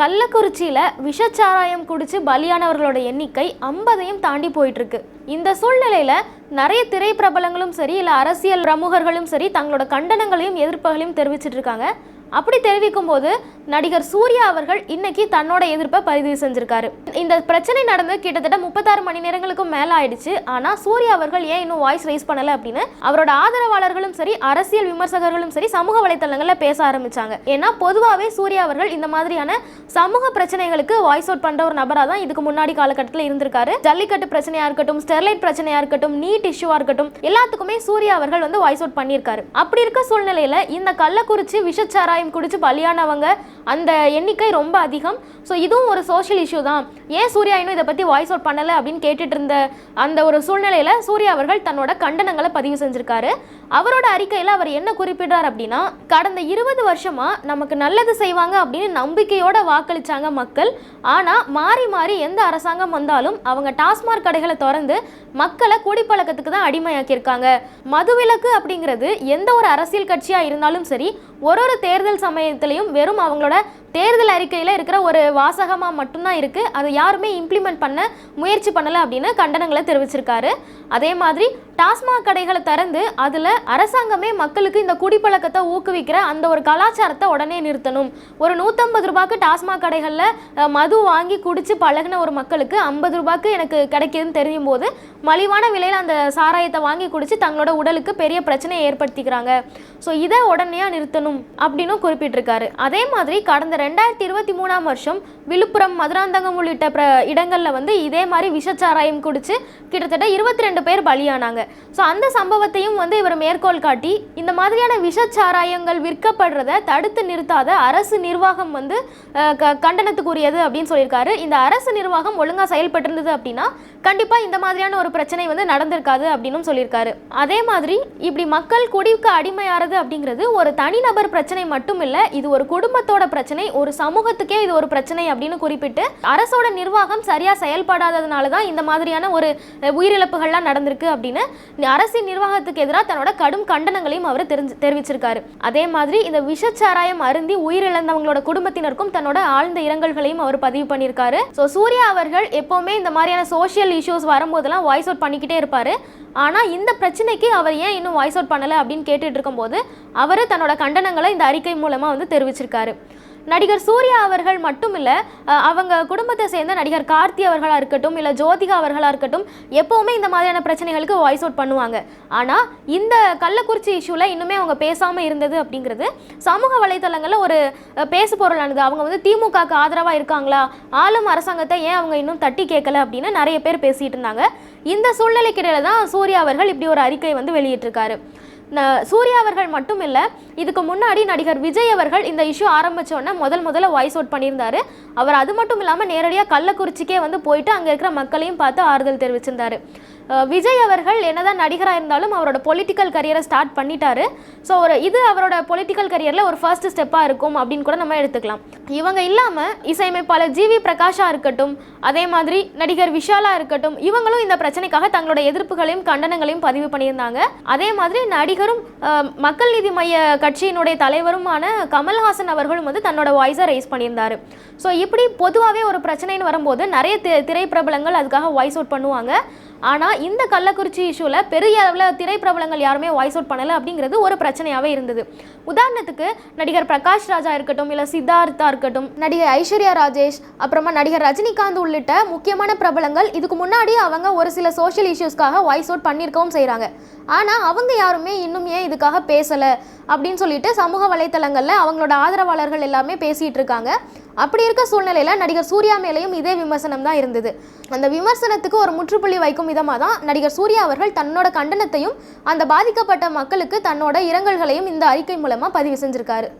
கள்ளக்குறிச்சியில் விஷச்சாராயம் குடித்து பலியானவர்களோட எண்ணிக்கை ஐம்பதையும் தாண்டி போயிட்டுருக்கு. இந்த சூழ்நிலையில் நிறைய திரைப்பிரபலங்களும் சரி இல்லை அரசியல் பிரமுகர்களும் சரி தங்களோட கண்டனங்களையும் எதிர்ப்புகளையும் தெரிவிச்சிட்டு இருக்காங்க அப்படி தெரிவிக்கும் போது நடிகர் சூர்யா அவர்கள் இன்னைக்கு தன்னோட எதிர்ப்பை பதிவு செஞ்சிருக்காரு. இந்த பிரச்சனை நடந்து கிட்டத்தட்ட முப்பத்தாறு மணி நேரங்களுக்கும் மேல ஆயிடுச்சு. ஆனா சூர்யா அவர்கள் ஏன் இன்னும் வாய்ஸ் ரைஸ் பண்ணல அப்படின்னு அவரோட ஆதரவாளர்களும் சரி அரசியல் விமர்சகர்களும் சரி சமூக வலைத்தளங்கள்ல பேச ஆரம்பிச்சாங்க. ஏன்னா பொதுவாகவே சூர்யா அவர்கள் இந்த மாதிரியான சமூக பிரச்சனைகளுக்கு வாய்ஸ் அவுட் பண்ற ஒரு நபரா தான் இதுக்கு முன்னாடி காலகட்டத்தில் இருந்திருக்காரு. ஜல்லிக்கட்டு பிரச்சனையா இருக்கட்டும் ஸ்டெர்லைட் பிரச்சனையா இருக்கட்டும் நீட் இஷ்யூவா இருக்கட்டும் எல்லாத்துக்குமே சூர்யா அவர்கள் வந்து வாய்ஸ் அவுட் பண்ணியிருக்காரு. அப்படி இருக்க சூழ்நிலையில இந்த கள்ளக்குறிச்சி விஷச்சாரா விஷச்சாராயம் குடித்து பலியானவங்க அந்த எண்ணிக்கை ரொம்ப அதிகம். ஸோ இதுவும் ஒரு சோஷியல் இஷ்யூ தான். ஏன் சூர்யா இன்னும் இதை பற்றி வாய்ஸ் அவுட் பண்ணலை அப்படின்னு கேட்டுட்டு இருந்த அந்த ஒரு சூழ்நிலையில் சூர்யா அவர்கள் தன்னோட கண்டனங்களை பதிவு செஞ்சுருக்காரு. அவரோட அறிக்கையில் அவர் என்ன குறிப்பிடுறார் அப்படின்னா கடந்த இருபது வருஷமாக நமக்கு நல்லது செய்வாங்க அப்படின்னு நம்பிக்கையோட வாக்களிச்சாங்க மக்கள். ஆனால் மாறி மாறி எந்த அரசாங்கம் வந்தாலும் அவங்க டாஸ்மாக் கடைகளை திறந்து மக்களை குடிப்பழக்கத்துக்கு தான் அடிமையாக்கியிருக்காங்க. மதுவிலக்கு அப்படிங்கிறது எந்த ஒரு அரசியல் கட்சியாக இருந்தாலும் சரி ஒரு ஒரு தேர்தல் சமயத்திலையும் வெறும் அவங்களோட தேர்தல் அறிக்கையில் இருக்கிற ஒரு வாசகமாக மட்டும்தான் இருக்குது அதை யாருமே இம்ப்ளிமெண்ட் பண்ண முயற்சி பண்ணலை அப்படின்னு கண்டனங்களை தெரிவிச்சிருக்காரு. அதே மாதிரி டாஸ்மாக் கடைகளை திறந்து அதில் அரசாங்கமே மக்களுக்கு இந்த குடிப்பழக்கத்தை ஊக்குவிக்கிற அந்த ஒரு கலாச்சாரத்தை உடனே நிறுத்தணும். ஒரு நூற்றம்பது ரூபாய்க்கு டாஸ்மாக் கடைகளில் மது வாங்கி குடித்து பழகின ஒரு மக்களுக்கு ஐம்பது ரூபாய்க்கு எனக்கு கிடைக்கிதுன்னு தெரியும் போது மலிவான விலையில் அந்த சாராயத்தை வாங்கி குடித்து தங்களோட உடலுக்கு பெரிய பிரச்சனையை ஏற்படுத்திக்கிறாங்க. ஸோ இதை உடனே நிறுத்தணும் அப்படின்னு குறிப்பிட்டிருக்காரு. அதே மாதிரி கடந்த ரெண்டாயிரத்தி இருபத்தி மூணாம் வருஷம் விழுப்புரம் மதுராந்தகம் உள்ளிட்ட பிர இடங்களில் வந்து இதே மாதிரி விஷச்சாராயம் குடித்து கிட்டத்தட்ட இருபத்தி ரெண்டு பேர் பலியானாங்க. ஸோ அந்த சம்பவத்தையும் வந்து இவர் மேற்கோள் காட்டி இந்த மாதிரியான விஷச்சாராயங்கள் விற்கப்படுறத தடுத்து நிறுத்தாத அரசு நிர்வாகம் வந்து க- கண்டனத்துக்குரியது அப்படின்னு சொல்லியிருக்காரு. இந்த அரசு நிர்வாகம் ஒழுங்காக செயல்பட்டிருந்தது அப்படின்னா கண்டிப்பாக இந்த மாதிரியான ஒரு பிரச்சனை வந்து நடந்திருக்காது அப்படின்னும் சொல்லியிருக்காரு. அதே மாதிரி இப்படி மக்கள் குடிக்கு அடிமையாறது அப்படிங்கிறது ஒரு தனிநபர் பிரச்சனை மட்டும் இல்லை இது ஒரு குடும்பத்தோட பிரச்சனை ஒரு சமூகத்துக்கே இது ஒரு பிரச்சனை அப்படின்னு குறிப்பிட்டு அரசோட நிர்வாகம் சரியாக செயல்படாததுனால தான் இந்த மாதிரியான ஒரு உயிரிழப்புகள்லாம் நடந்திருக்கு அப்படின்னு அரசின் நிர்வாகத்துக்கு எதிராக தன்னோட கடும் கண்டனங்களையும் அவர் தெரிஞ்சு தெரிவிச்சிருக்காரு. அதே மாதிரி இந்த விஷச்சாராயம் அருந்தி உயிரிழந்தவங்களோட குடும்பத்தினருக்கும் தன்னோட ஆழ்ந்த இரங்கல்களையும் அவர் பதிவு பண்ணியிருக்காரு ஸோ சூர்யா அவர்கள் எப்போவுமே இந்த மாதிரியான சோஷியல் இஷ்யூஸ் வரும்போதெல்லாம் வாய்ஸ் அவுட் பண்ணிக்கிட்டே இருப்பார். ஆனால் இந்த பிரச்சனைக்கு அவர் ஏன் இன்னும் வாய்ஸ் அவுட் பண்ணலை அப்படின்னு கேட்டுட்டு இருக்கும்போது அவர் தன்னோட கண்டனங்களை இந்த அறிக்கை மூலமாக வந்து தெரிவிச்சிருக்காரு. நடிகர் சூர்யா அவர்கள் மட்டும் இல்லை அவங்க குடும்பத்தை சேர்ந்த நடிகர் கார்த்தி அவர்களாக இருக்கட்டும் இல்லை ஜோதிகா அவர்களாக இருக்கட்டும் எப்போவுமே இந்த மாதிரியான பிரச்சனைகளுக்கு வாய்ஸ் அவுட் பண்ணுவாங்க. ஆனால் இந்த கள்ளக்குறிச்சி இஷ்யூவில் இன்னுமே அவங்க பேசாமல் இருந்தது அப்படிங்கிறது சமூக வலைத்தளங்களில் ஒரு பேசு பொருளானது. அவங்க வந்து திமுகக்கு ஆதரவாக இருக்காங்களா? ஆளும் அரசாங்கத்தை ஏன் அவங்க இன்னும் தட்டி கேட்கல அப்படின்னு நிறைய பேர் பேசிகிட்டு இருந்தாங்க. இந்த சூழ்நிலைக்கிடையில தான் சூர்யா அவர்கள் இப்படி ஒரு அறிக்கை வந்து வெளியிட்டிருக்காரு. சூர்யா அவர்கள் மட்டும் இல்லை இதுக்கு முன்னாடி நடிகர் விஜய் அவர்கள் இந்த இஷ்யூ ஆரம்பிச்ச உடனே முதல் முதல்ல வாய்ஸ் அவுட் பண்ணியிருந்தாரு. அவர் அது மட்டும் இல்லாமல் நேரடியாக கள்ளக்குறிச்சிக்கே வந்து போயிட்டு அங்கே இருக்கிற மக்களையும் பார்த்து ஆறுதல் தெரிவிச்சிருந்தாரு. விஜய் அவர்கள் என்னதான் நடிகராக இருந்தாலும் அவரோட பொலிட்டிக்கல் கரியரை ஸ்டார்ட் பண்ணிட்டாரு. ஸோ ஒரு இது அவரோட பொலிட்டிக்கல் கரியரில் ஒரு ஃபர்ஸ்ட் ஸ்டெப்பாக இருக்கும் அப்படின்னு கூட நம்ம எடுத்துக்கலாம். இவங்க இல்லாமல் இசையமைப்பாளர் ஜிவி பிரகாஷாக இருக்கட்டும் அதே மாதிரி நடிகர் விஷாலாக இருக்கட்டும் இவங்களும் இந்த பிரச்சனைக்காக தங்களோட எதிர்ப்புகளையும் கண்டனங்களையும் பதிவு பண்ணியிருந்தாங்க. அதே மாதிரி நடிகரும் மக்கள் நீதி மைய கட்சியினுடைய தலைவருமான கமல்ஹாசன் அவர்களும் வந்து தன்னோட வாய்ஸை ரைஸ் பண்ணியிருந்தாரு. ஸோ இப்படி பொதுவாகவே ஒரு பிரச்சனைன்னு வரும்போது நிறைய தி- திரைப்பிரபலங்கள் அதுக்காக வாய்ஸ் அவுட் பண்ணுவாங்க. ஆனால் ஆனால் இந்த கள்ளக்குறிச்சி இஷ்யூவில் பெரிய அளவில் திரைப்பிரபலங்கள் யாருமே வாய்ஸ் அவுட் பண்ணலை அப்படிங்கிறது ஒரு பிரச்சனையாகவே இருந்தது. உதாரணத்துக்கு நடிகர் பிரகாஷ் ராஜா இருக்கட்டும் இல்லை சித்தார்த்தா இருக்கட்டும் நடிகை ஐஸ்வர்யா ராஜேஷ் அப்புறமா நடிகர் ரஜினிகாந்த் உள்ளிட்ட முக்கியமான பிரபலங்கள் இதுக்கு முன்னாடி அவங்க ஒரு சில சோஷியல் இஷ்யூஸ்க்காக வாய்ஸ் அவுட் பண்ணியிருக்கவும் செய்கிறாங்க ஆனால் அவங்க யாருமே இன்னும் ஏன் இதுக்காக பேசலை? அப்படின்னு சொல்லிட்டு சமூக வலைத்தளங்களில் அவங்களோட ஆதரவாளர்கள் எல்லாமே பேசிகிட்டு இருக்காங்க. அப்படி இருக்க சூழ்நிலையில் நடிகர் சூர்யா மேலேயும் இதே விமர்சனம் தான் இருந்தது. அந்த விமர்சனத்துக்கு ஒரு முற்றுப்புள்ளி வைக்கும் விதமாக தான் நடிகர் சூர்யா அவர்கள் தன்னோட கண்டனத்தையும் அந்த பாதிக்கப்பட்ட மக்களுக்கு தன்னோட இரங்கல்களையும் இந்த அறிக்கை மூலமாக பதிவு செஞ்சிருக்காரு.